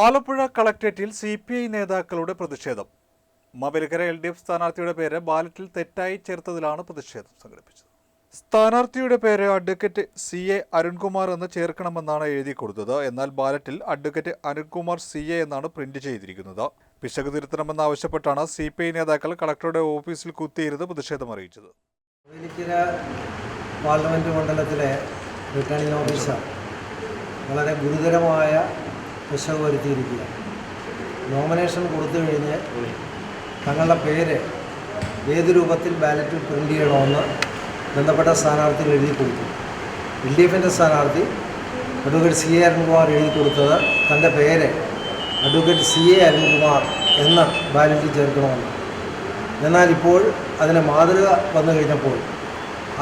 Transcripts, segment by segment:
ആലപ്പുഴ കളക്ട്രേറ്റിൽ C P I നേതാക്കളുടെ പ്രതിഷേധം. മാവേലിക്കര എൽ ഡി എഫ് സ്ഥാനാർത്ഥിയുടെ പേര് ബാലറ്റിൽ തെറ്റായി ചേർത്തതിലാണ് പ്രതിഷേധം സംഘടിപ്പിച്ചത്. സ്ഥാനാർത്ഥിയുടെ പേര് അഡ്വക്കേറ്റ് സി എ അരുൺകുമാർ എന്ന് ചേർക്കണമെന്നാണ് എഴുതി കൊടുത്തത്. എന്നാൽ ബാലറ്റിൽ അഡ്വക്കേറ്റ് അരുൺകുമാർ സി എ എന്നാണ് പ്രിന്റ് ചെയ്തിരിക്കുന്നത്. പിശക് തിരുത്തണമെന്നാവശ്യപ്പെട്ടാണ് സി പി ഐ നേതാക്കൾ കളക്ടറുടെ ഓഫീസിൽ കുത്തിയിരുന്ന് പ്രതിഷേധം അറിയിച്ചത്. പാർലമെന്റ് മണ്ഡലത്തിലെ റിട്ടേണിംഗ് ഓഫീസർ വളരെ ഗുരുതരമായ പിശക് വരുത്തിയിരിക്കുക നോമിനേഷൻ കൊടുത്തു കഴിഞ്ഞ് തങ്ങളുടെ പേര് ഏത് രൂപത്തിൽ ബാലറ്റിൽ പ്രിന്റ് ചെയ്യണമെന്ന് ബന്ധപ്പെട്ട സ്ഥാനാർത്ഥികൾ എഴുതി കൊടുത്തു. എൽ ഡി എഫിന്റെ സ്ഥാനാർത്ഥി അഡ്വക്കേറ്റ് സി എ അരുൺകുമാർ എഴുതി കൊടുത്തത് തന്റെ പേര് അഡ്വക്കേറ്റ് സി എ അരുൺകുമാർ എന്ന ബാലറ്റിൽ ചേർക്കണമെന്ന്. എന്നാൽ ഇപ്പോൾ അതിന് മാതൃക വന്നു കഴിഞ്ഞപ്പോൾ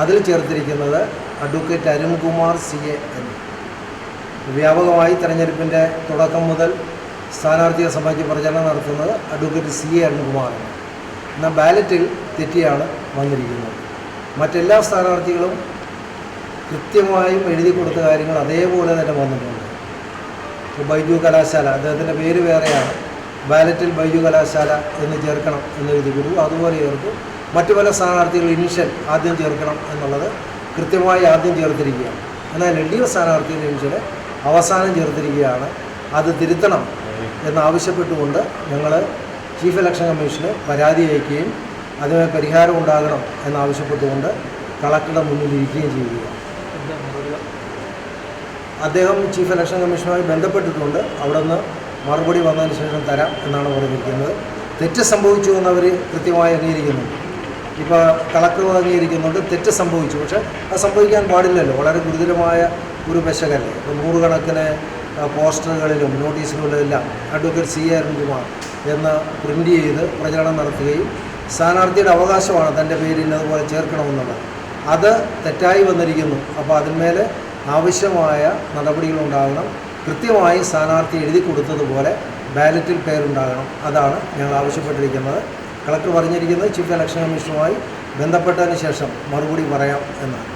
അതിൽ ചേർത്തിരിക്കുന്നത് അഡ്വക്കേറ്റ് അരുൺകുമാർ സി എ എന്ന്. വ്യാപകമായി തെരഞ്ഞെടുപ്പിന്റെ തുടക്കം മുതൽ സ്ഥാനാർത്ഥിയെ സംബന്ധിച്ച് പ്രചരണം നടത്തുന്നത് അഡ്വക്കേറ്റ് സി എ അരുൺകുമാറാണ് എന്നാൽ ബാലറ്റിൽ തെറ്റിയാണ് വന്നിരിക്കുന്നത്. മറ്റെല്ലാ സ്ഥാനാർത്ഥികളും കൃത്യമായും എഴുതി കൊടുത്ത കാര്യങ്ങൾ അതേപോലെ തന്നെ വന്നിട്ടുണ്ട്. ബൈജു കലാശാല അദ്ദേഹത്തിന്റെ പേര് വേറെയാണ്. ബാലറ്റിൽ ബൈജു കലാശാല എന്ന് ചേർക്കണം എന്ന് എഴുതി കൊടുത്തു അതുപോലെ ചേർത്തു മറ്റു പല സ്ഥാനാർത്ഥികൾ ഇനിഷ്യൽ ആദ്യം ചേർക്കണം എന്നുള്ളത് കൃത്യമായി ആദ്യം ചേർത്തിരിക്കുകയാണ്. എന്നാൽ എൽ ഡി എഫ് സ്ഥാനാർത്ഥിയുടെ ഇനിഷ്യൽ അവസാനം ചേർത്തിരിക്കുകയാണ്. അത് തിരുത്തണം എന്നാവശ്യപ്പെട്ടുകൊണ്ട് ഞങ്ങൾ ചീഫ് ഇലക്ഷൻ കമ്മീഷന് പരാതി അയക്കുകയും അതിന് പരിഹാരം ഉണ്ടാകണം എന്നാവശ്യപ്പെട്ടുകൊണ്ട് കളക്ടറുടെ മുന്നിൽ ഇരിക്കുകയും ചെയ്യുക അദ്ദേഹം ചീഫ് ഇലക്ഷൻ കമ്മീഷനുമായി ബന്ധപ്പെട്ടിട്ടുണ്ട്. അവിടെ നിന്ന് മറുപടി വന്നതിന് ശേഷം തരാം എന്നാണ് പറഞ്ഞിരിക്കുന്നത്. തെറ്റ് സംഭവിച്ചു എന്നവർ കൃത്യമായി അംഗീകരിക്കുന്നുണ്ട്. ഇപ്പോൾ കളക്ടർ അംഗീകരിക്കുന്നുണ്ട്. തെറ്റ് സംഭവിച്ചു. പക്ഷേ അത് സംഭവിക്കാൻ പാടില്ലല്ലോ. വളരെ ഗുരുതരമായ ഒരു പെശകല്ലേ ഇപ്പോൾ നൂറുകണക്കിന് പോസ്റ്ററുകളിലും നോട്ടീസുകളിലും എല്ലാം അഡ്വക്കേറ്റ് സി അരുൺകുമാർ എന്ന് പ്രിന്റ് ചെയ്ത് പ്രചരണം നടത്തുകയും സ്ഥാനാർത്ഥിയുടെ അവകാശമാണ് തന്റെ പേരിൽ അതുപോലെ ചേർക്കണമെന്നുള്ളത്. അത് തെറ്റായി വന്നിരിക്കുന്നു. അപ്പോൾ അതിന്മേൽ ആവശ്യമായ നടപടികളുണ്ടാകണം. കൃത്യമായി സ്ഥാനാർത്ഥി എഴുതി കൊടുത്തതുപോലെ ബാലറ്റിൽ പേരുണ്ടാകണം. അതാണ് ഞങ്ങൾ ആവശ്യപ്പെട്ടിരിക്കുന്നത്. കളക്ടർ പറഞ്ഞിരിക്കുന്നത് ചീഫ് ഇലക്ഷൻ കമ്മീഷനുമായി ബന്ധപ്പെട്ടതിന് ശേഷം മറുപടി പറയാം എന്നാണ്.